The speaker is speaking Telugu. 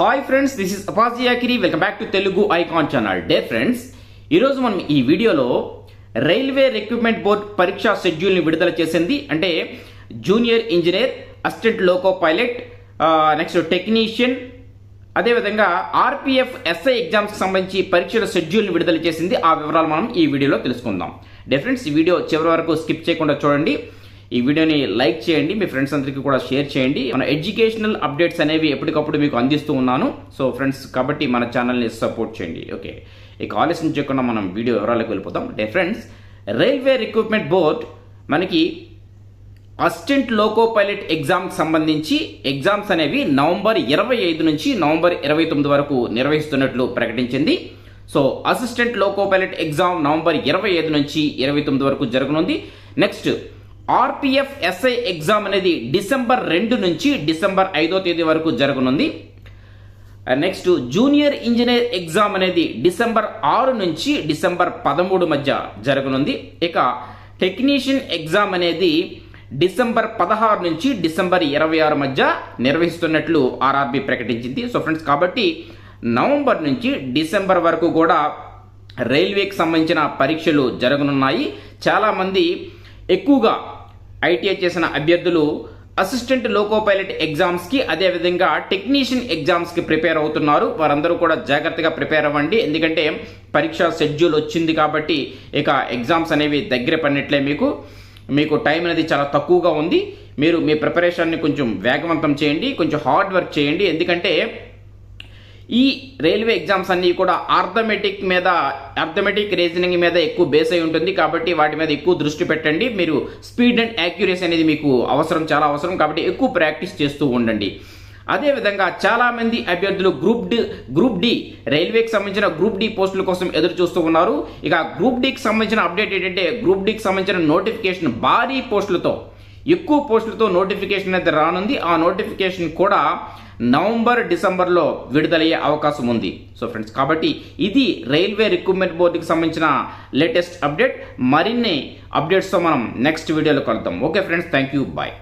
హాయ్ ఫ్రెండ్స్ దిస్ ఇస్ అపాజీ యాకిరి welcome back to Telugu icon channel dear friends ఈరోజు మనం ఈ వీడియోలో రైల్వే రిక్రూట్మెంట్ బోర్డ్ పరీక్షా షెడ్యూల్ని విడుదల చేసింది. అంటే junior engineer assistant loco pilot next technician అదేవిధంగా ఆర్పిఎఫ్ ఎస్ఐ ఎగ్జామ్స్కి సంబంధించి పరీక్షల షెడ్యూల్ని విడుదల చేసింది. ఆ వివరాలు మనం ఈ వీడియోలో తెలుసుకుందాం. డిఫరెన్స్ ఈ వీడియో చివరి వరకు స్కిప్ చేయకుండా చూడండి. ఈ వీడియోని లైక్ చేయండి మీ ఫ్రెండ్స్ అందరికీ కూడా షేర్ చేయండి. మన ఎడ్యుకేషనల్ అప్డేట్స్ అనేవి ఎప్పటికప్పుడు మీకు అందిస్తూ ఉన్నాను. సో ఫ్రెండ్స్ కాబట్టి మన ఛానల్ని సపోర్ట్ చేయండి ఓకే? ఇక ఆలస్యం చేయకుండా మనం వీడియో వివరాలకు వెళ్ళిపోతాం. Dear friends railway recruitment board మనకి అసిస్టెంట్ లోకో పైలట్ ఎగ్జామ్కి సంబంధించి ఎగ్జామ్స్ అనేవి నవంబర్ ఇరవై ఐదు నుంచి నవంబర్ ఇరవై తొమ్మిది వరకు నిర్వహిస్తున్నట్లు ప్రకటించింది. So assistant loco pilot exam November ఇరవై ఐదు నుంచి ఇరవై తొమ్మిది వరకు జరగనుంది. నెక్స్ట్ ఆర్పిఎఫ్ ఎస్ఐ ఎగ్జామ్ అనేది డిసెంబర్ రెండు నుంచి డిసెంబర్ ఐదో తేదీ వరకు జరగనుంది. నెక్స్ట్ జూనియర్ ఇంజనీర్ ఎగ్జామ్ అనేది డిసెంబర్ ఆరు నుంచి డిసెంబర్ పదమూడు మధ్య జరగనుంది. ఇక టెక్నీషియన్ ఎగ్జామ్ అనేది డిసెంబర్ పదహారు నుంచి డిసెంబర్ ఇరవై ఆరు మధ్య నిర్వహిస్తున్నట్లు ఆర్ఆర్బి ప్రకటించింది. సో ఫ్రెండ్స్ కాబట్టి నవంబర్ నుంచి డిసెంబర్ వరకు కూడా రైల్వేకి సంబంధించిన పరీక్షలు జరగనున్నాయి. చాలామంది ఎక్కువగా ఐటీఐ చేసిన అభ్యర్థులు అసిస్టెంట్ లోకో పైలట్ ఎగ్జామ్స్కి అదేవిధంగా టెక్నీషియన్ ఎగ్జామ్స్కి ప్రిపేర్ అవుతున్నారు. వారందరూ కూడా జాగ్రత్తగా ప్రిపేర్ అవ్వండి. ఎందుకంటే పరీక్ష షెడ్యూల్ వచ్చింది కాబట్టి ఇక ఎగ్జామ్స్ అనేవి దగ్గర పడినట్లే మీకు. మీకు టైం అనేది చాలా తక్కువగా ఉంది. మీరు మీ ప్రిపరేషన్ని కొంచెం వేగవంతం చేయండి. కొంచెం హార్డ్ వర్క్ చేయండి. ఎందుకంటే ఈ రైల్వే ఎగ్జామ్స్ అన్నీ కూడా ఆర్థమెటిక్ మీద ఆర్థమెటిక్ రీజనింగ్ మీద ఎక్కువ బేస్ అయి ఉంటుంది. కాబట్టి వాటి మీద ఎక్కువ దృష్టి పెట్టండి. మీరు స్పీడ్ అండ్ యాక్యురసీ అనేది మీకు అవసరం చాలా అవసరం. కాబట్టి ఎక్కువ ప్రాక్టీస్ చేస్తూ ఉండండి. అదేవిధంగా చాలామంది అభ్యర్థులు గ్రూప్ డి గ్రూప్ డి రైల్వేకి సంబంధించిన గ్రూప్ డి పోస్టుల కోసం ఎదురు చూస్తూ ఉన్నారు. ఇక గ్రూప్ డికి సంబంధించిన అప్డేట్ ఏంటంటే గ్రూప్ డికి సంబంధించిన నోటిఫికేషన్ భారీ పోస్టులతో ఎక్కువ పోస్టులతో నోటిఫికేషన్ అయితే రానుంది. ఆ నోటిఫికేషన్ కూడా నవంబర్ డిసెంబర్లో విడుదలయ్యే అవకాశం ఉంది. సో ఫ్రెండ్స్ కాబట్టి ఇది రైల్వే రిక్రూట్మెంట్ బోర్డుకి సంబంధించిన లేటెస్ట్ అప్డేట్. మరిన్ని అప్డేట్స్తో మనం నెక్స్ట్ వీడియోలో కలుద్దాం. Okay friends thank you. Bye.